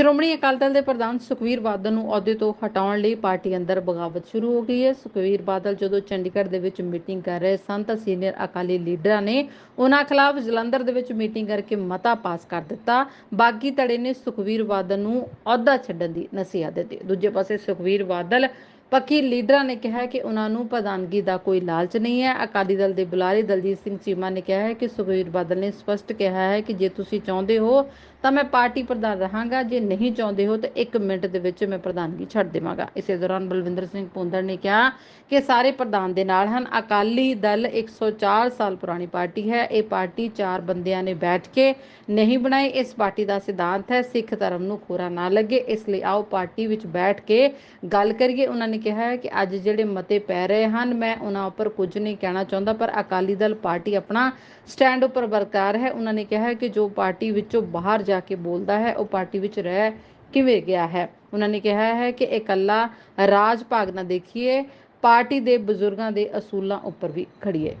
ਸ਼੍ਰੋਮਣੀ ਅਕਾਲੀ ਦਲ ਦੇ ਪ੍ਰਧਾਨ ਸੁਖਵੀਰ ਬਾਦਲ ਨੂੰ ਅਹੁਦੇ ਤੋਂ ਹਟਾਉਣ ਲਈ ਪਾਰਟੀ ਅੰਦਰ ਬਗਾਵਤ ਸ਼ੁਰੂ ਹੋ ਗਈ ਹੈ। ਸੁਖਵੀਰ ਬਾਦਲ ਜਦੋਂ ਚੰਡੀਗੜ੍ਹ ਦੇ ਵਿੱਚ ਮੀਟਿੰਗ ਕਰ ਰਹੇ ਸਨ ਤਾਂ ਸੀਨੀਅਰ ਅਕਾਲੀ ਲੀਡਰਾਂ ਨੇ ਉਹਨਾਂ ਖਿਲਾਫ ਜਲੰਧਰ ਦੇ ਵਿੱਚ ਮੀਟਿੰਗ ਕਰਕੇ ਮਤਾ ਪਾਸ ਕਰ ਦਿੱਤਾ। ਬਾਗੀ ਧੜੇ ਨੇ ਸੁਖਵੀਰ ਬਾਦਲ ਨੂੰ ਅਹੁਦਾ ਛੱਡਣ ਦੀ ਨਸੀਹਤ ਦਿੱਤੀ। ਦੂਜੇ ਪਾਸੇ ਸੁਖਵੀਰ ਬਾਦਲ ਪੱਕੀ ਲੀਡਰਾਂ ਨੇ ਕਿਹਾ ਕਿ ਉਹਨਾਂ ਨੂੰ ਪ੍ਰਧਾਨਗੀ ਦਾ ਕੋਈ ਲਾਲਚ ਨਹੀਂ ਹੈ। ਅਕਾਲੀ ਦਲ ਦੇ ਬੁਲਾਰੇ ਦਲਜੀਤ ਸਿੰਘ ਚੀਮਾ ਨੇ ਕਿਹਾ ਹੈ ਕਿ ਸੁਖਵੀਰ ਬਾਦਲ ਨੇ ਸਪਸ਼ਟ ਕਿਹਾ ਹੈ ਕਿ ਜੇ ਤੁਸੀਂ ਚਾਹੁੰਦੇ ਹੋ ਤਾਂ ਮੈਂ ਪਾਰਟੀ ਪ੍ਰਧਾਨ ਰਹਾਂਗਾ। ਜੇ ਨਹੀਂ ਚਾਹੁੰਦੇ ਹੋ ਤਾਂ 1 ਮਿੰਟ ਦੇ ਵਿੱਚ ਮੈਂ ਪ੍ਰਧਾਨਗੀ ਛੱਡ ਦੇਵਾਂਗਾ। ਇਸੇ ਦੌਰਾਨ ਬਲਵਿੰਦਰ ਸਿੰਘ ਪੁੰਦੜ ਨੇ ਕਿਹਾ ਕਿ ਸਾਰੇ ਪ੍ਰਧਾਨ ਦੇ ਨਾਲ ਹਨ। ਅਕਾਲੀ ਦਲ 104 ਸਾਲ ਪੁਰਾਣੀ ਪਾਰਟੀ ਹੈ। ਇਹ ਪਾਰਟੀ ਚਾਰ ਬੰਦਿਆਂ ਨੇ ਬੈਠ ਕੇ ਨਹੀਂ ਬਣਾਈ। ਇਸ ਪਾਰਟੀ ਦਾ ਸਿਧਾਂਤ ਹੈ, ਸਿੱਖ ਧਰਮ ਨੂੰ ਖੋਰਾ ਨਾ ਲੱਗੇ। ਇਸ ਲਈ ਆਓ ਪਾਰਟੀ ਵਿੱਚ ਬੈਠ ਕੇ ਗੱਲ ਕਰੀਏ। ਉਹਨਾਂ ਨੇ ਕਿਹਾ ਹੈ ਕਿ ਅੱਜ ਜਿਹੜੇ ਮਤੇ ਪੈ ਰਹੇ ਹਨ, ਮੈਂ ਉਹਨਾਂ ਉੱਪਰ ਕੁਝ ਨਹੀਂ ਕਹਿਣਾ ਚਾਹੁੰਦਾ, ਪਰ ਅਕਾਲੀ ਦਲ ਪਾਰਟੀ ਆਪਣਾ ਸਟੈਂਡ ਉੱਪਰ ਬਰਕਰਾਰ ਹੈ। ਉਹਨਾਂ ਨੇ ਕਿਹਾ ਕਿ ਜੋ ਪਾਰਟੀ ਵਿੱਚੋਂ ਬਾਹਰ ਜਾ ਕੇ ਬੋਲਦਾ ਹੈ, ਉਹ ਪਾਰਟੀ ਵਿੱਚ ਰਹਿ ਕਿਵੇਂ ਗਿਆ ਹੈ? ਉਹਨਾਂ ਨੇ ਕਿਹਾ ਹੈ ਕਿ ਇਕੱਲਾ ਰਾਜ ਭਾਗ ਨਾ ਦੇਖੀਏ, ਪਾਰਟੀ ਦੇ ਬਜ਼ੁਰਗਾਂ ਦੇ ਅਸੂਲਾਂ ਉੱਪਰ ਵੀ ਖੜੀਏ।